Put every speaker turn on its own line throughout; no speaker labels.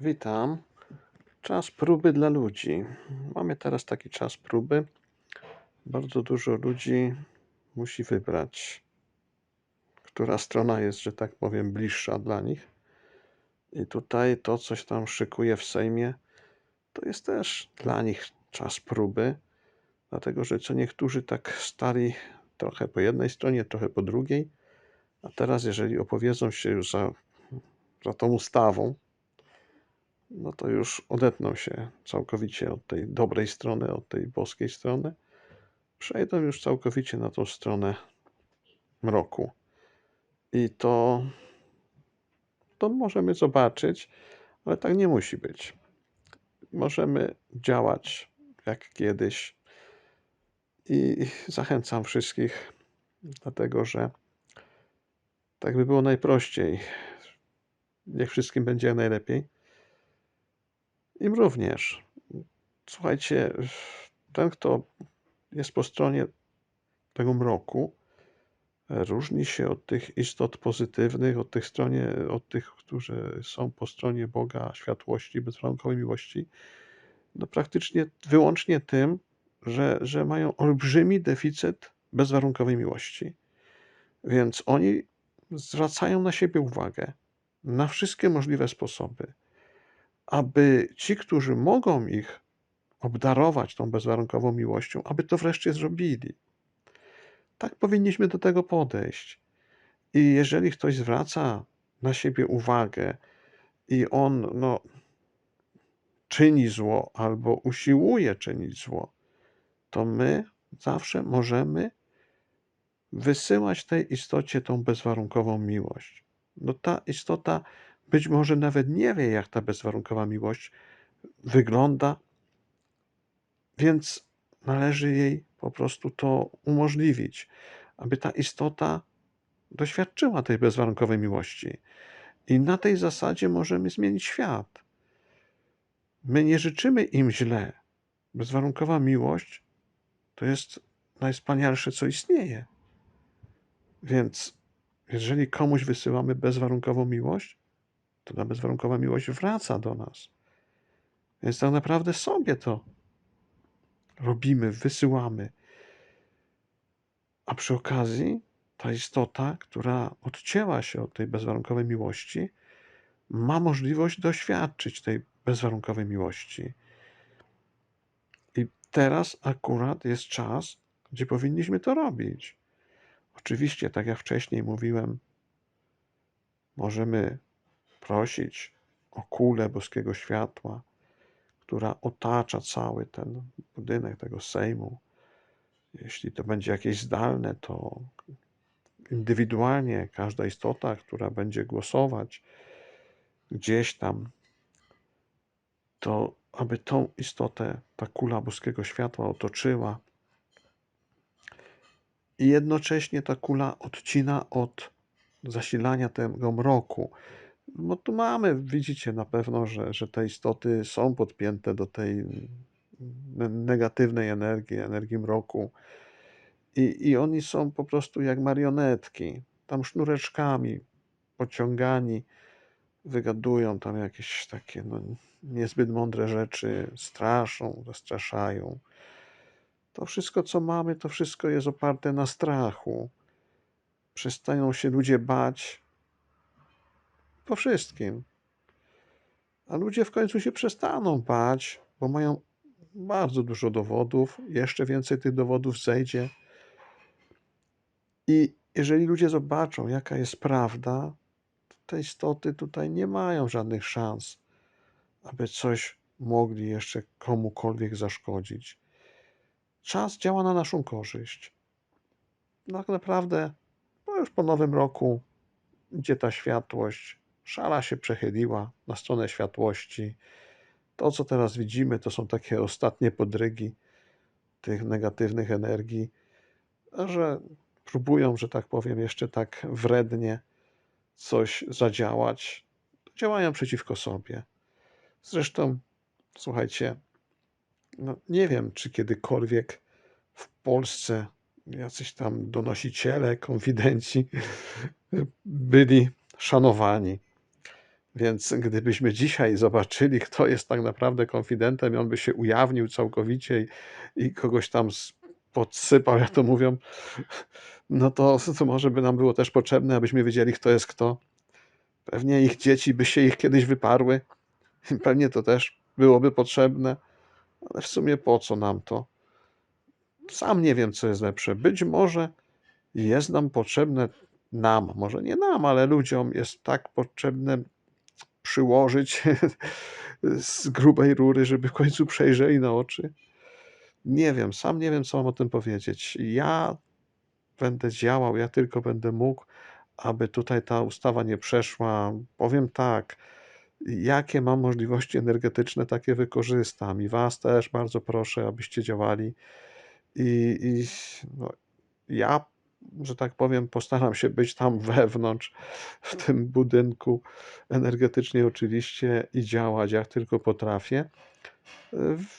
Witam. Czas próby dla ludzi. Mamy teraz taki czas próby. Bardzo dużo ludzi musi wybrać, która strona jest, że tak powiem, bliższa dla nich. I tutaj to, coś tam szykuje w Sejmie, to jest też dla nich czas próby, dlatego że co niektórzy tak stali trochę po jednej stronie, trochę po drugiej, a teraz, jeżeli opowiedzą się już za, za tą ustawą, no to już odetną się całkowicie od tej dobrej strony, od tej boskiej strony. Przejdą już całkowicie na tą stronę mroku. I to, to możemy zobaczyć, ale tak nie musi być. Możemy działać jak kiedyś. I zachęcam wszystkich, dlatego że tak by było najprościej. Niech wszystkim będzie najlepiej. Im również. Słuchajcie, ten, kto jest po stronie tego mroku, różni się od tych istot pozytywnych, od tych, stronie, od tych, którzy są po stronie Boga, światłości, bezwarunkowej miłości, no praktycznie wyłącznie tym, że, że mają olbrzymi deficyt bezwarunkowej miłości. Więc oni zwracają na siebie uwagę na wszystkie możliwe sposoby aby ci, którzy mogą ich obdarować tą bezwarunkową miłością, aby to wreszcie zrobili. Tak powinniśmy do tego podejść. I jeżeli ktoś zwraca na siebie uwagę i on no, czyni zło albo usiłuje czynić zło, to my zawsze możemy wysyłać tej istocie tą bezwarunkową miłość. No ta istota być może nawet nie wie, jak ta bezwarunkowa miłość wygląda, więc należy jej po prostu to umożliwić, aby ta istota doświadczyła tej bezwarunkowej miłości. I na tej zasadzie możemy zmienić świat. My nie życzymy im źle. Bezwarunkowa miłość to jest najwspanialsze, co istnieje. Więc jeżeli komuś wysyłamy bezwarunkową miłość, to ta bezwarunkowa miłość wraca do nas. Więc tak naprawdę sobie to robimy, wysyłamy. A przy okazji ta istota, która odcięła się od tej bezwarunkowej miłości, ma możliwość doświadczyć tej bezwarunkowej miłości. I teraz akurat jest czas, gdzie powinniśmy to robić. Oczywiście, tak jak wcześniej mówiłem, możemy prosić o kulę boskiego światła, która otacza cały ten budynek tego Sejmu. Jeśli to będzie jakieś zdalne, to indywidualnie każda istota, która będzie głosować gdzieś tam, to aby tą istotę, ta kula boskiego światła otoczyła i jednocześnie ta kula odcina od zasilania tego mroku, no tu mamy, widzicie na pewno, że, że te istoty są podpięte do tej negatywnej energii, energii mroku. I, I oni są po prostu jak marionetki, tam sznureczkami pociągani, wygadują tam jakieś takie no, niezbyt mądre rzeczy, straszą, zastraszają. To wszystko, co mamy, to wszystko jest oparte na strachu. Przestają się ludzie bać, po wszystkim. A ludzie w końcu się przestaną bać, bo mają bardzo dużo dowodów, jeszcze więcej tych dowodów zejdzie. I jeżeli ludzie zobaczą, jaka jest prawda, to te istoty tutaj nie mają żadnych szans, aby coś mogli jeszcze komukolwiek zaszkodzić. Czas działa na naszą korzyść. Tak naprawdę, no już po nowym roku, gdzie ta światłość, Szala się przechyliła na stronę światłości. To, co teraz widzimy, to są takie ostatnie podrygi tych negatywnych energii, że próbują, że tak powiem, jeszcze tak wrednie coś zadziałać. Działają przeciwko sobie. Zresztą, słuchajcie, no nie wiem, czy kiedykolwiek w Polsce jacyś tam donosiciele, konfidenci byli szanowani Więc gdybyśmy dzisiaj zobaczyli, kto jest tak naprawdę konfidentem i on by się ujawnił całkowicie i i kogoś tam podsypał, jak to mówią, no to to może by nam było też potrzebne, abyśmy wiedzieli, kto jest kto. Pewnie ich dzieci by się ich kiedyś wyparły. Pewnie to też byłoby potrzebne, ale w sumie po co nam to? Sam nie wiem, co jest lepsze. Być może jest nam potrzebne nam, może nie nam, ale ludziom jest tak potrzebne przyłożyć z grubej rury, żeby w końcu przejrzeli na oczy. Nie wiem, sam nie wiem, co mam o tym powiedzieć. Ja będę działał, ja tylko będę mógł, aby tutaj ta ustawa nie przeszła. Powiem tak, jakie mam możliwości energetyczne, takie wykorzystam i was też bardzo proszę, abyście działali. I i no, ja, że tak powiem, postaram się być tam wewnątrz, w tym budynku, energetycznie oczywiście i działać jak tylko potrafię.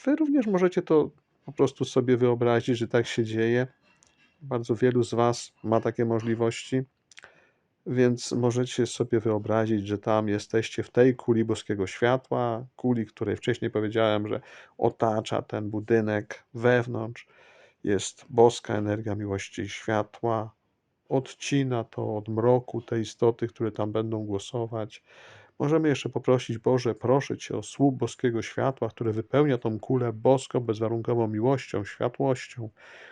Wy również możecie to po prostu sobie wyobrazić, że tak się dzieje. Bardzo wielu z was ma takie możliwości, więc możecie sobie wyobrazić, że tam jesteście w tej kuli boskiego światła, kuli, której wcześniej powiedziałem, że otacza ten budynek wewnątrz. Jest boska energia miłości i światła, odcina to od mroku te istoty, które tam będą głosować. Możemy jeszcze poprosić: Boże, proszę Cię o słup boskiego światła, które wypełnia tą kulę boską, bezwarunkową miłością, światłością,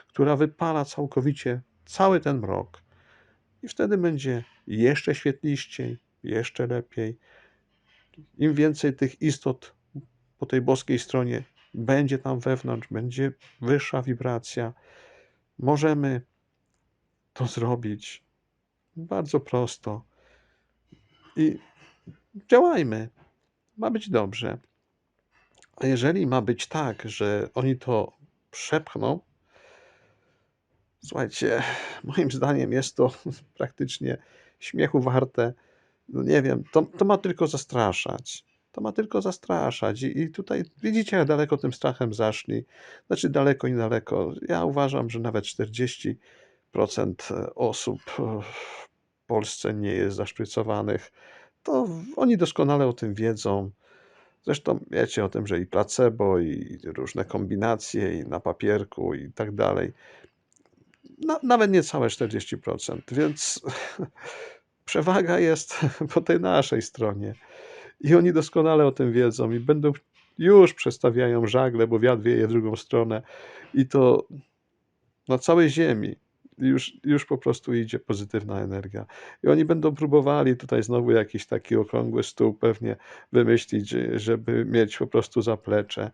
która wypala całkowicie cały ten mrok. I wtedy będzie jeszcze świetliściej, jeszcze lepiej. Im więcej tych istot po tej boskiej stronie będzie tam wewnątrz, będzie wyższa wibracja. Możemy to zrobić bardzo prosto. I działajmy. Ma być dobrze. A jeżeli ma być tak, że oni to przepchną, słuchajcie, moim zdaniem jest to praktycznie śmiechu warte. No nie wiem, to, to ma tylko zastraszać. To ma tylko zastraszać. I, I tutaj widzicie, jak daleko tym strachem zaszli. Znaczy daleko, niedaleko. Ja uważam, że nawet 40% osób w Polsce nie jest zaszprycowanych. To oni doskonale o tym wiedzą. Zresztą wiecie o tym, że i placebo, i różne kombinacje, i na papierku, i tak dalej. Na, nawet niecałe 40%, więc przewaga jest po tej naszej stronie. I oni doskonale o tym wiedzą i będą już przestawiają żagle, bo wiatr wieje w drugą stronę i to na całej ziemi już, już po prostu idzie pozytywna energia. I oni będą próbowali tutaj znowu jakiś taki okrągły stół pewnie wymyślić, żeby mieć po prostu zaplecze.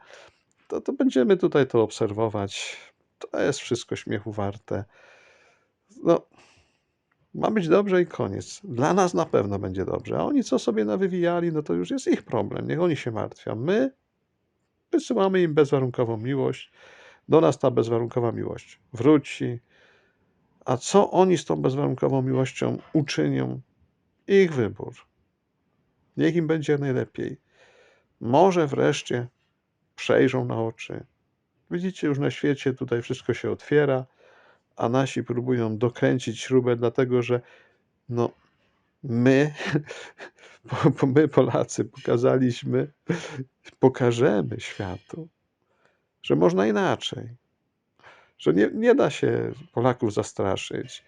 To, to będziemy tutaj to obserwować. To jest wszystko śmiechu warte. No, ma być dobrze i koniec. Dla nas na pewno będzie dobrze. A oni co sobie nawywijali, no to już jest ich problem. Niech oni się martwią. My wysyłamy im bezwarunkową miłość. Do nas ta bezwarunkowa miłość wróci. A co oni z tą bezwarunkową miłością uczynią? Ich wybór. Niech im będzie najlepiej. Może wreszcie przejrzą na oczy. Widzicie, już na świecie tutaj wszystko się otwiera, a nasi próbują dokręcić śrubę, dlatego że no, my, bo my Polacy pokazaliśmy, pokażemy światu, że można inaczej że nie, nie da się Polaków zastraszyć.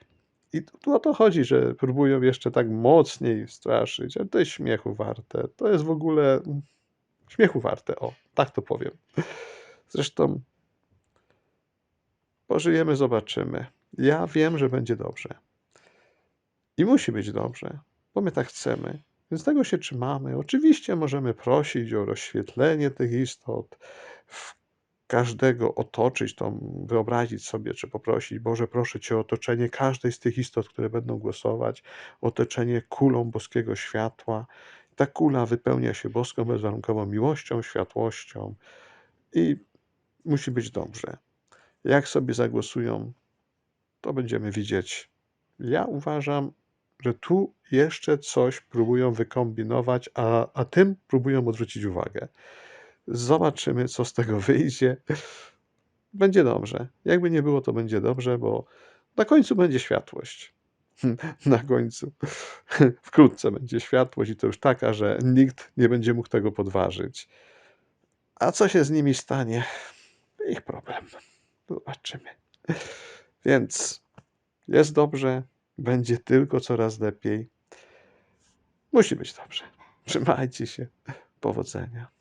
I tu o to chodzi, że próbują jeszcze tak mocniej straszyć, ale to jest śmiechu warte. To jest w ogóle śmiechu warte, o, tak to powiem. Zresztą pożyjemy, zobaczymy. Ja wiem, że będzie dobrze. I musi być dobrze, bo my tak chcemy. Więc tego się trzymamy. Oczywiście możemy prosić o rozświetlenie tych istot każdego otoczyć, tą, wyobrazić sobie, czy poprosić, Boże, proszę Cię o otoczenie każdej z tych istot, które będą głosować, otoczenie kulą boskiego światła. Ta kula wypełnia się boską bezwarunkową miłością, światłością i musi być dobrze. Jak sobie zagłosują, to będziemy widzieć. Ja uważam, że tu jeszcze coś próbują wykombinować, a, a tym próbują odwrócić uwagę. Zobaczymy, co z tego wyjdzie. Będzie dobrze. Jakby nie było, to będzie dobrze, bo na końcu będzie światłość. na końcu. Wkrótce będzie światłość i to już taka, że nikt nie będzie mógł tego podważyć. A co się z nimi stanie? Ich problem. Zobaczymy. Więc jest dobrze, będzie tylko coraz lepiej. Musi być dobrze. Trzymajcie się. Powodzenia.